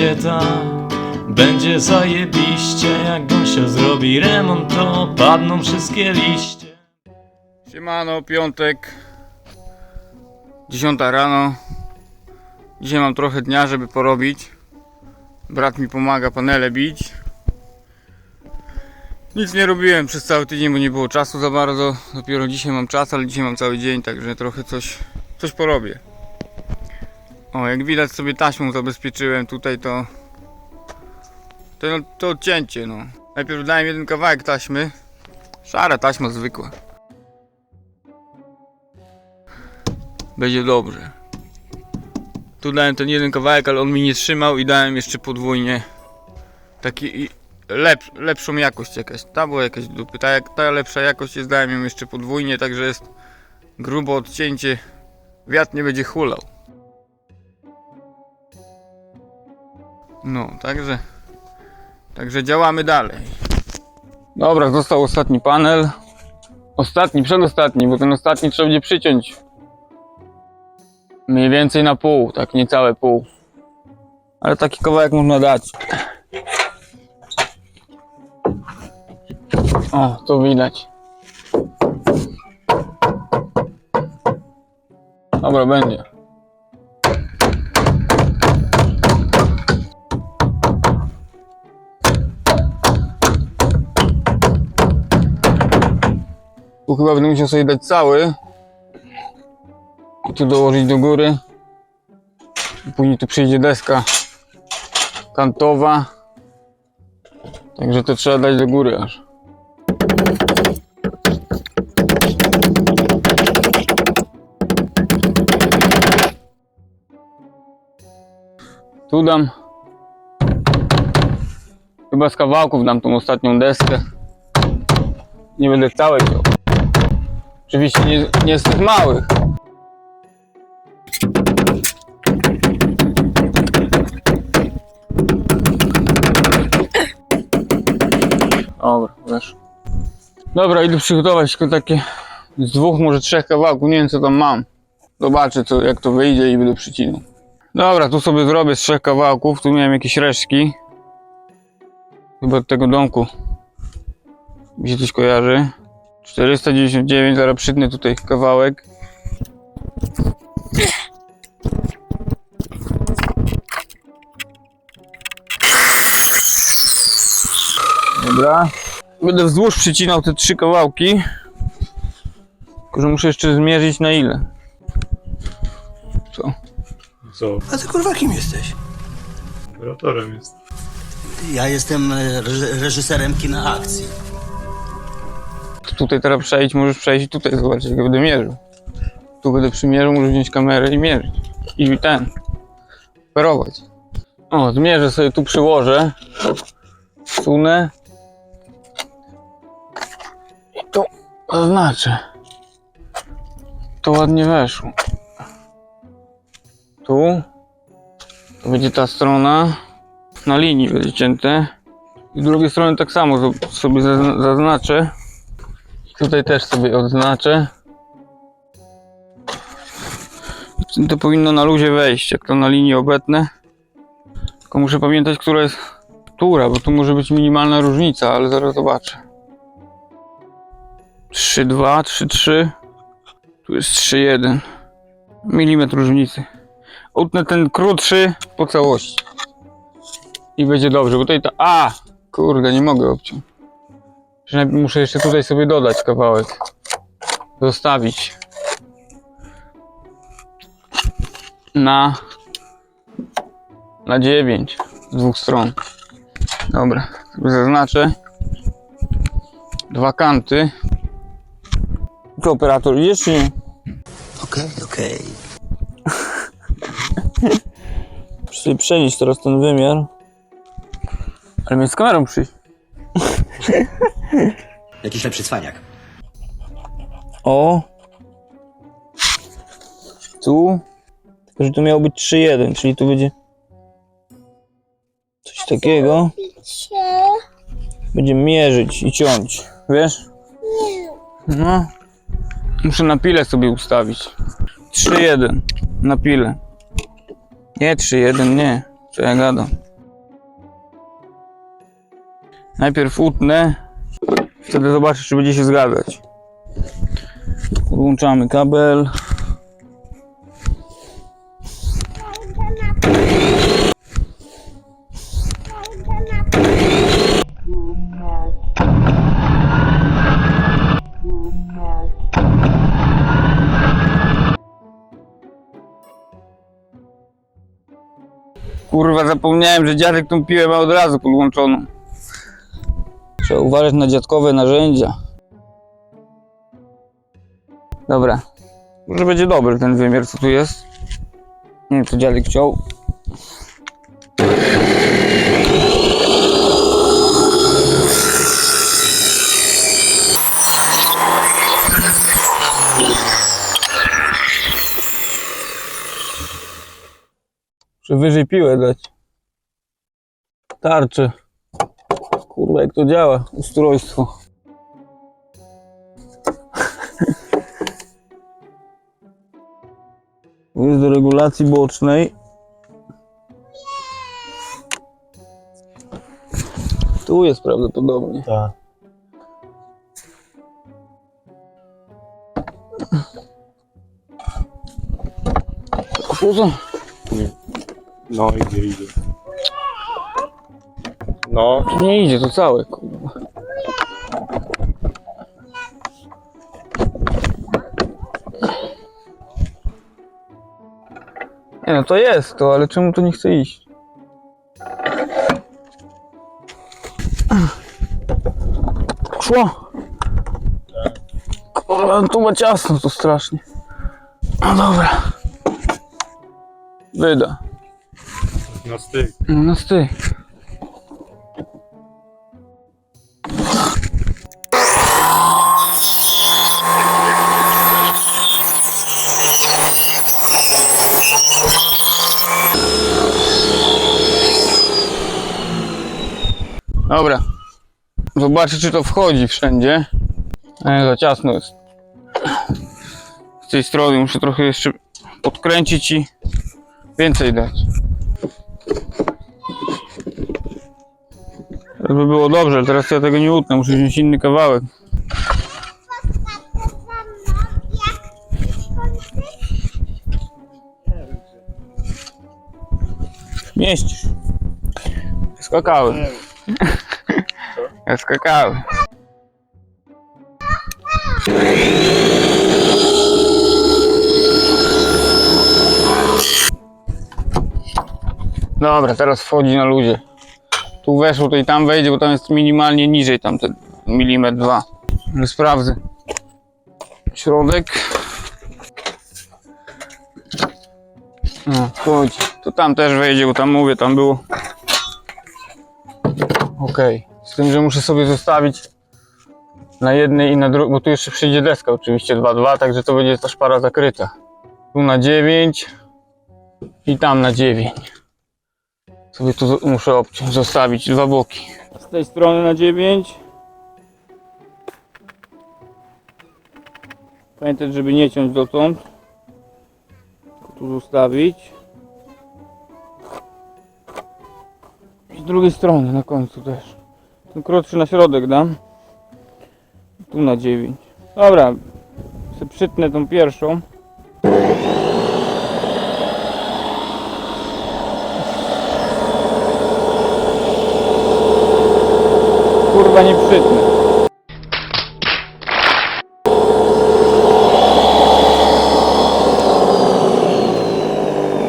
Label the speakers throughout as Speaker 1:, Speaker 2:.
Speaker 1: będzie tak Będzie zajebiście Jak Gosia zrobi remont To padną wszystkie liście.
Speaker 2: Siemano, piątek. 10 rano. Dzisiaj mam trochę dnia, żeby porobić. Brat mi pomaga panele bić. Nic nie robiłem przez cały tydzień, bo nie było czasu za bardzo. Dopiero dzisiaj mam czas, ale dzisiaj mam cały dzień Także trochę coś, coś porobię O, jak widać sobie taśmą zabezpieczyłem tutaj to To, to odcięcie no Najpierw dałem jeden kawałek taśmy Szara taśma zwykła będzie dobrze. Tu dałem ten jeden kawałek, ale on mi nie trzymał i dałem jeszcze podwójnie taki lepsz, lepszą jakość jakaś. Ta była jakaś dupy. Ta, ta lepsza jakość jest, dałem ją jeszcze podwójnie, także jest grubo odcięcie. Wiatr nie będzie hulał. No, także także działamy dalej. Dobra, został ostatni panel. Ostatni, przedostatni, bo ten ostatni trzeba będzie przyciąć Mniej więcej na pół, tak niecałe pół. Ale taki kawałek można dać. O, to widać. Dobra, będzie. Tu chyba będę musiał sobie dać cały i tu dołożyć do góry. Później tu przyjdzie deska kantowa. Także to trzeba dać do góry aż. Tu dam. Chyba z kawałków dam tą ostatnią deskę. Nie będę całej. Oczywiście nie, nie z tych małych. Dobra, wiesz. Dobra, idę przygotować tylko takie z dwóch, może trzech kawałków, nie wiem co tam mam. Zobaczę co, jak to wyjdzie i będę przycinał. Dobra, tu sobie zrobię z trzech kawałków, tu miałem jakieś resztki. Chyba od tego domku mi się coś kojarzy. 499, zaraz przytnę tutaj kawałek. Dobra. Będę wzdłuż przycinał te trzy kawałki. Tylko, że muszę jeszcze zmierzyć na ile. Co?
Speaker 3: Co?
Speaker 4: A ty kurwa kim jesteś?
Speaker 3: Operatorem jest.
Speaker 4: Ja jestem e, reży- reżyserem kina akcji.
Speaker 2: Tutaj teraz przejść, możesz przejść i tutaj zobaczyć, jak ja będę mierzył. Tu będę przymierzył, możesz wziąć kamerę i mierzyć. I ten. Operować. O, zmierzę sobie tu przyłożę. Sunę. I tu zaznaczę. To ładnie weszło. Tu. To będzie ta strona. Na linii będzie cięte. I z drugiej strony tak samo sobie zazn- zaznaczę. Tutaj też sobie odznaczę. To powinno na luzie wejść, jak to na linii obetnę. Tylko muszę pamiętać, która jest która, bo tu może być minimalna różnica, ale zaraz zobaczę. 3,2, 3,3. Tu jest 3,1. Milimetr różnicy. Utnę ten krótszy po całości. I będzie dobrze, bo tutaj ta... A! Kurde, nie mogę obciąć. Muszę jeszcze tutaj sobie dodać kawałek. Zostawić. Na. Na 9 z dwóch stron. Dobra, zaznaczę. Dwa kanty. Co operator, idziesz czy nie?
Speaker 4: Okej, okej.
Speaker 2: Muszę sobie przenieść teraz ten wymiar. Ale mnie z kamerą przyjść.
Speaker 4: Jakiś lepszy cwaniak.
Speaker 5: O. Tu. Tylko, że tu miało być 3-1, czyli tu będzie coś takiego. Będziemy mierzyć i ciąć. Wiesz?
Speaker 2: No. Muszę na pile sobie ustawić. 3-1 na pile. Nie 3-1, nie. Co ja gadam. Najpierw utnę, wtedy zobaczysz, czy będzie się zgadzać. Podłączamy kabel. Kurwa, zapomniałem, że dziadek tą piłę ma od razu podłączoną. Trzeba uważać na dziadkowe narzędzia. Dobra. Może będzie dobry ten wymiar, co tu jest. Nie wiem, co dziadek chciał. Muszę wyżej piłę dać. Tarczy. Kurwa, jak to działa, ustrojstwo. Jest do regulacji bocznej. Tu jest prawdopodobnie.
Speaker 3: Tak.
Speaker 2: Są.
Speaker 3: No idzie, idzie. No,
Speaker 2: Nie idzie to całe, kurwa. Nie no, to jest to, ale czemu to nie chce iść? Szło! Kurwa, tu ma ciasno to strasznie. No dobra. Wyda.
Speaker 3: na styk.
Speaker 2: No na styk. Dobra. Zobaczę, czy to wchodzi wszędzie. Nie, za ciasno jest. Z tej strony muszę trochę jeszcze podkręcić i więcej dać. Żeby było dobrze, ale teraz ja tego nie utnę, muszę wziąć inny kawałek. Mieścisz. Skakały. Ja skakały. Dobra, teraz wchodzi na ludzie tu weszło, to i tam wejdzie, bo tam jest minimalnie niżej, tam ten milimetr dwa. Ale sprawdzę. Środek. No. To tam też wejdzie, bo tam mówię, tam było. Ok. Z tym, że muszę sobie zostawić na jednej i na drugiej, bo tu jeszcze przyjdzie deska oczywiście 2-2, także to będzie ta szpara zakryta. Tu na 9 i tam na 9 sobie tu muszę obciąć, zostawić dwa boki. Z tej strony na 9. Pamiętać, żeby nie ciąć dotąd. Tu zostawić. Z drugiej strony na końcu też. Ten krótszy na środek dam. Tu na 9. Dobra. Sobie przytnę tą pierwszą. kurwa nie przytnę.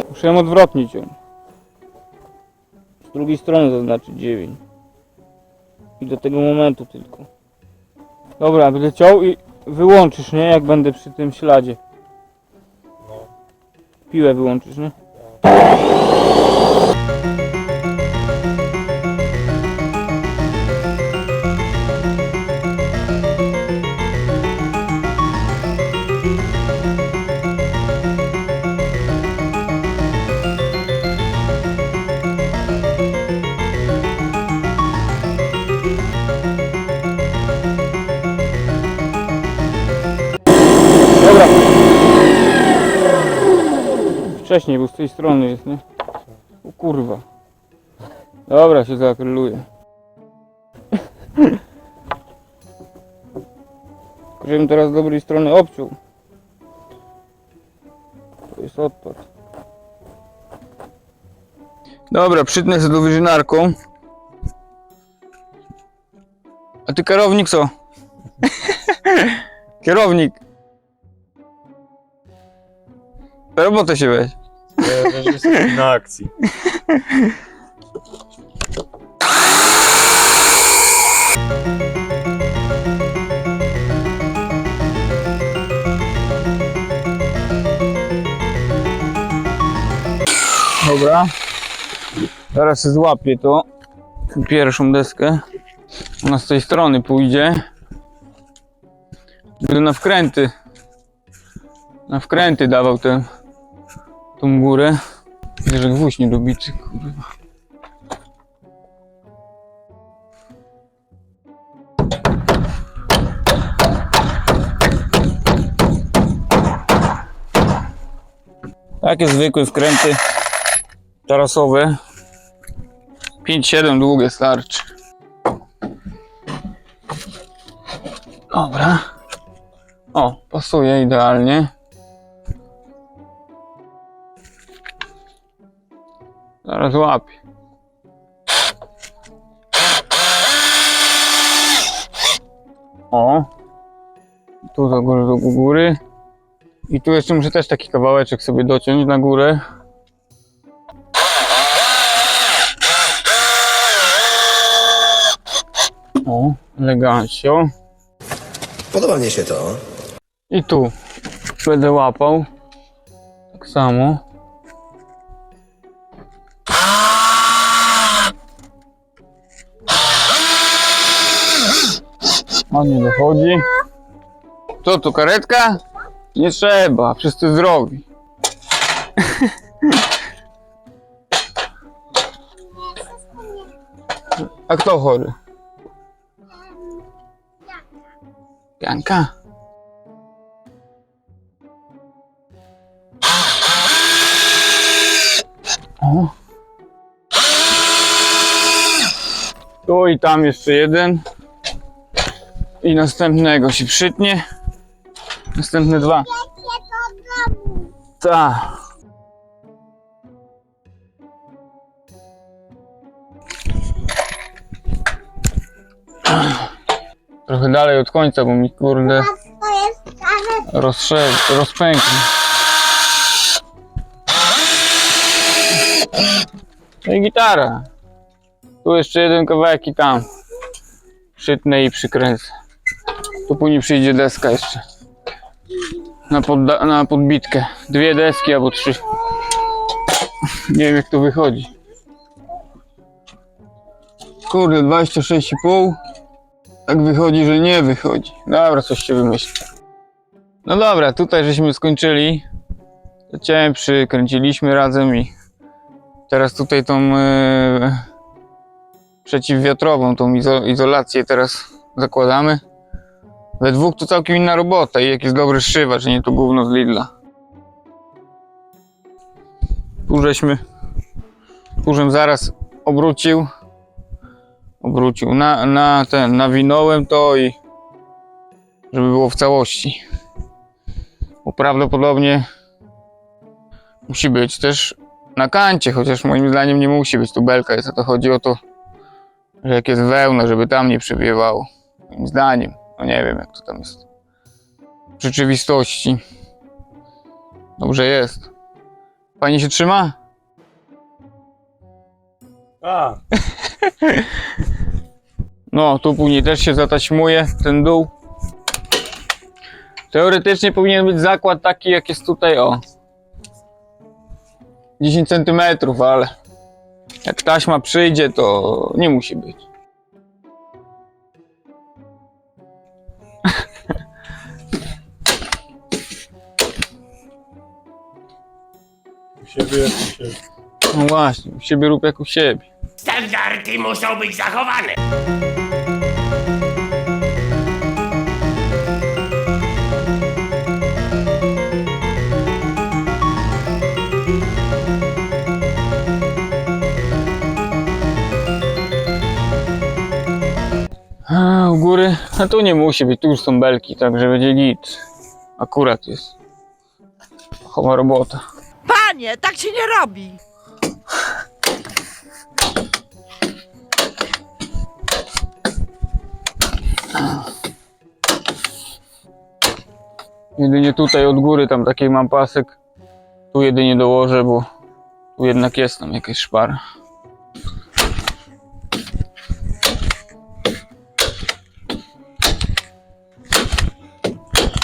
Speaker 2: Muszę ją odwrotnie ciąć. Z drugiej strony zaznaczyć 9. I do tego momentu tylko. Dobra, będę ciął i wyłączysz, nie? Jak będę przy tym śladzie. Piłę wyłączysz, nie? Wcześniej, bo z tej strony jest, nie? O kurwa. Dobra, się zakryluje. Żebym teraz z dobrej strony obciął. To jest odpad. Dobra, przytnę sobie do wyżynarką. A ty kierownik co? kierownik. Robotę się weź.
Speaker 3: Na akcji.
Speaker 2: Dobra. Teraz złapię to. Pierwszą deskę. Ona z tej strony pójdzie. Będę na wkręty. Na wkręty dawał tę tą górę. Widzę, że gwóźdź nie dobity, kurwa. Takie zwykłe wkręty tarasowe. 5-7 długie starczy. Dobra. O, pasuje idealnie. Zaraz łapię. O. Tu do góry, do góry. I tu jeszcze muszę też taki kawałeczek sobie dociąć na górę. O, elegancio.
Speaker 6: Podoba mnie się to.
Speaker 2: I tu będę łapał. Tak samo. On nie dochodzi. Co tu, karetka? Nie trzeba, wszyscy zdrowi. A kto chory? Pianka. O. Tu i tam jeszcze jeden. I następnego się przytnie. Następne dwa. Ta. Trochę dalej od końca, bo mi kurde rozpęknie. No i gitara. Tu jeszcze jeden kawałek i tam. Przytnę i przykręcę. Tu później przyjdzie deska jeszcze. Na, podda- na podbitkę. Dwie deski albo trzy. Nie wiem jak to wychodzi. Kurde, 26,5. Tak wychodzi, że nie wychodzi. Dobra, coś się wymyśli. No dobra, tutaj żeśmy skończyli. Ciałem przykręciliśmy razem i teraz tutaj tą e, przeciwwiatrową, tą izo- izolację teraz zakładamy. We dwóch to całkiem inna robota i jak jest dobry szywacz, nie to gówno z Lidla. Tu żeśmy, tu żem zaraz obrócił, obrócił, na, na ten, nawinąłem to i żeby było w całości. Bo prawdopodobnie musi być też na kancie, chociaż moim zdaniem nie musi być tu belka, jest, a to chodzi o to, że jak jest wełna, żeby tam nie przywiewało. Moim zdaniem. No nie wiem, jak to tam jest. W rzeczywistości. Dobrze jest. Pani się trzyma?
Speaker 3: A,
Speaker 2: No, tu później też się zataśmuje ten dół. Teoretycznie powinien być zakład taki, jak jest tutaj, o. 10 cm, ale jak taśma przyjdzie, to nie musi być.
Speaker 3: Siebie, u siebie.
Speaker 2: No właśnie, u siebie rób jak u siebie.
Speaker 7: Standardy muszą być zachowane.
Speaker 2: u góry, a tu nie musi być, tu już są belki, także będzie git. Akurat jest. Chowa robota.
Speaker 8: Panie, tak się nie robi.
Speaker 2: Jedynie tutaj od góry, tam taki mam pasek. Tu jedynie dołożę, bo tu jednak jest tam jakaś szpara.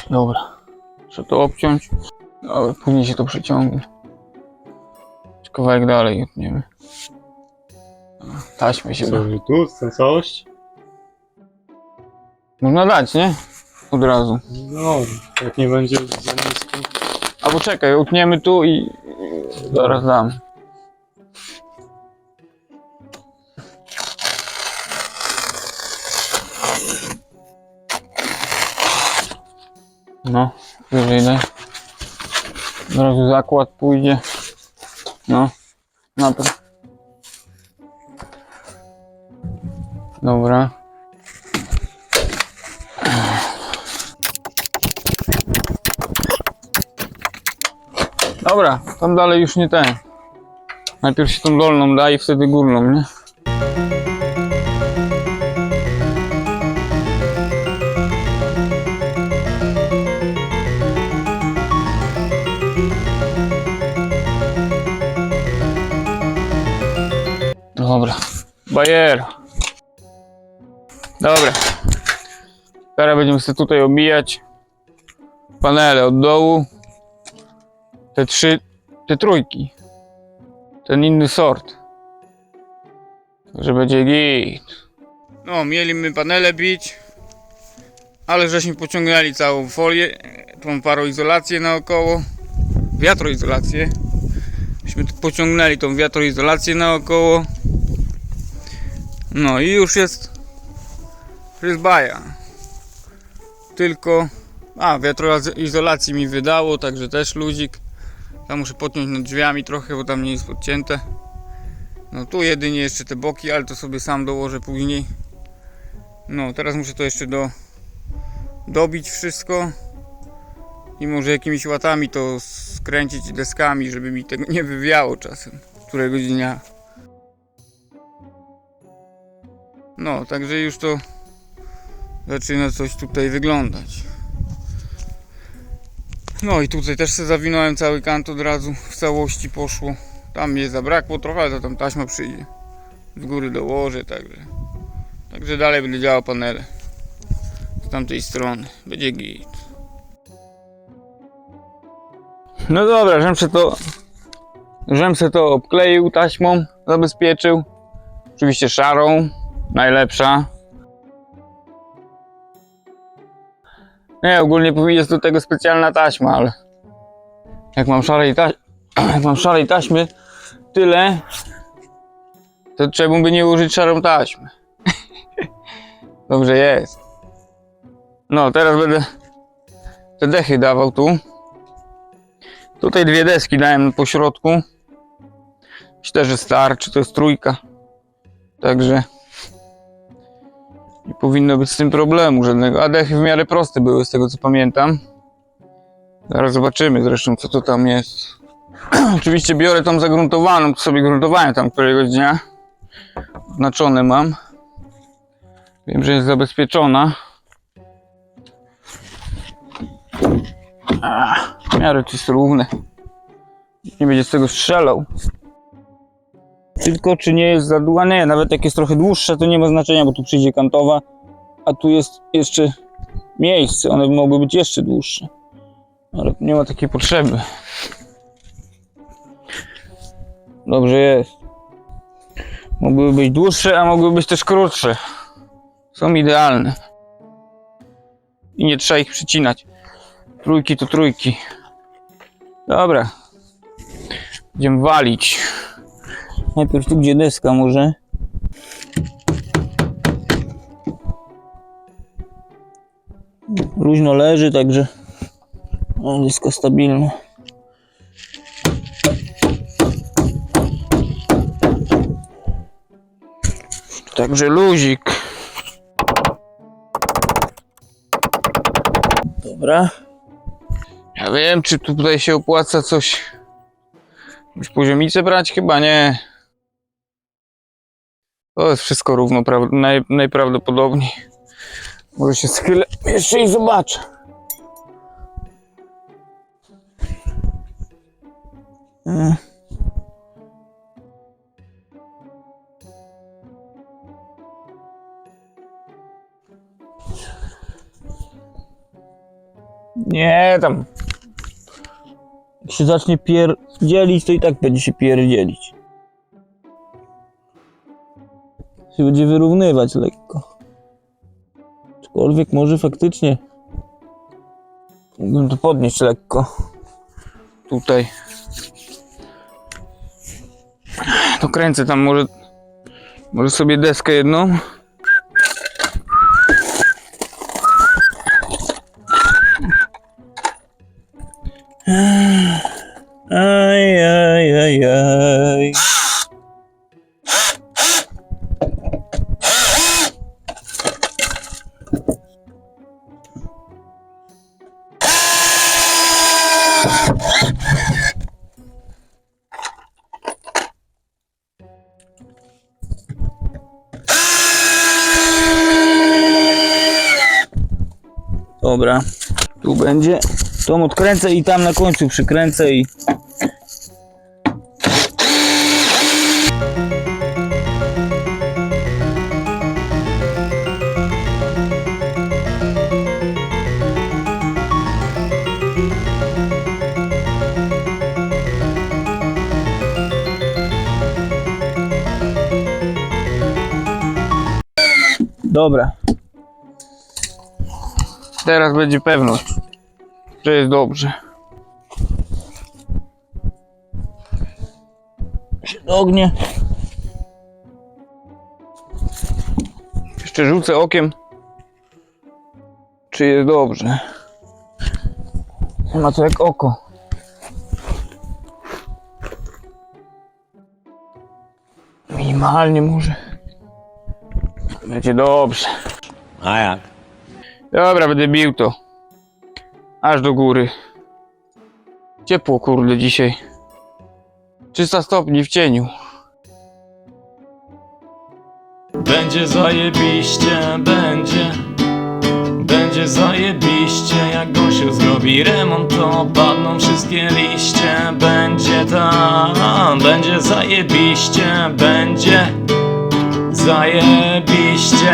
Speaker 2: Dobra, trzeba to obciąć. Dobra, później się to przeciągnie. Kawałek dalej utniemy. Taśmę się da.
Speaker 3: Co, tu, całość?
Speaker 2: Można dać, nie? Od razu.
Speaker 3: No, jak nie będzie za nisko.
Speaker 2: Albo czekaj, utniemy tu i i zaraz dam. No, wyżej daj. Od razu zakład pójdzie. No, napraw. Dobra. Dobra, tam dalej już nie ten. Najpierw się tą dolną da i wtedy górną, nie? Dobra, bajera. Dobra. Teraz będziemy sobie tutaj obijać panele od dołu te trzy, te trójki. Ten inny sort. Że będzie git. No, mieliśmy panele bić, ale żeśmy pociągnęli całą folię, tą paroizolację naokoło, wiatroizolację. Myśmy pociągnęli tą wiatroizolację naokoło. No i już jest, już jest baja. Tylko, a wiatroizolacji mi wydało, także też luzik. Tam muszę podciąć nad drzwiami trochę, bo tam nie jest podcięte. No tu jedynie jeszcze te boki, ale to sobie sam dołożę później. No teraz muszę to jeszcze do, dobić wszystko. I może jakimiś łatami to skręcić deskami, żeby mi tego nie wywiało czasem. Któregoś dnia. No, także już to zaczyna coś tutaj wyglądać. No i tutaj też sobie zawinąłem cały kant od razu, w całości poszło. Tam mnie zabrakło trochę, ale to tam taśma przyjdzie. Z góry dołożę, także. Także dalej będę działał panele. Z tamtej strony. Będzie git. No dobra, żem się to... Żem się to obkleił taśmą, zabezpieczył. Oczywiście szarą, najlepsza. Nie, ogólnie jest do tego specjalna taśma, ale jak mam szarej, ta... jak mam szarej taśmy tyle, to trzeba by nie użyć szarą taśmy. Dobrze jest. No, teraz będę te dechy dawał tu. Tutaj dwie deski dałem po środku. Myślę, że starczy, to jest trójka. Także nie powinno być z tym problemu żadnego. A dechy w miarę proste były z tego co pamiętam. Zaraz zobaczymy zresztą co to tam jest. Oczywiście biorę tą zagruntowaną, to sobie gruntowałem tam któregoś dnia. Oznaczone mam. Wiem, że jest zabezpieczona. Ach, w miarę to jest równe. Nie będzie z tego strzelał. Tylko czy nie jest za długa? Nie, nawet jak jest trochę dłuższe, to nie ma znaczenia, bo tu przyjdzie kantowa, a tu jest jeszcze miejsce. One mogły być jeszcze dłuższe. Ale nie ma takiej potrzeby. Dobrze jest. Mogłyby być dłuższe, a mogłyby być też krótsze. Są idealne. I nie trzeba ich przycinać. Trójki to trójki. Dobra. Będziemy walić. Najpierw tu gdzie deska może. Luźno leży, także no, deska stabilna. Także luzik.
Speaker 5: Dobra.
Speaker 2: Ja wiem, czy tutaj się opłaca coś. Jakąś poziomicę brać? Chyba nie. To jest wszystko równo, naj, najprawdopodobniej. Może się schylę jeszcze i zobaczę.
Speaker 5: Nie, tam. Jak się zacznie pierdzielić, to i tak będzie się pierdzielić. Się będzie wyrównywać lekko. Aczkolwiek może faktycznie. Mógłbym to podnieść lekko.
Speaker 2: Tutaj. To kręcę tam może. Może sobie deskę jedną.
Speaker 5: Będzie. Tą odkręcę i tam na końcu przykręcę i Dobra.
Speaker 2: Teraz będzie pewność, że jest dobrze.
Speaker 5: Ognie.
Speaker 2: Jeszcze rzucę okiem, czy jest dobrze.
Speaker 5: Ma to jak oko.
Speaker 2: Minimalnie może. Będzie dobrze.
Speaker 7: A jak?
Speaker 2: Dobra, będę bił to. Aż do góry. Ciepło kurde dzisiaj. 300 stopni w cieniu.
Speaker 1: Będzie zajebiście, będzie Będzie zajebiście Jak Gosiu zrobi remont To padną wszystkie liście Będzie tam Będzie zajebiście, będzie Zajebiście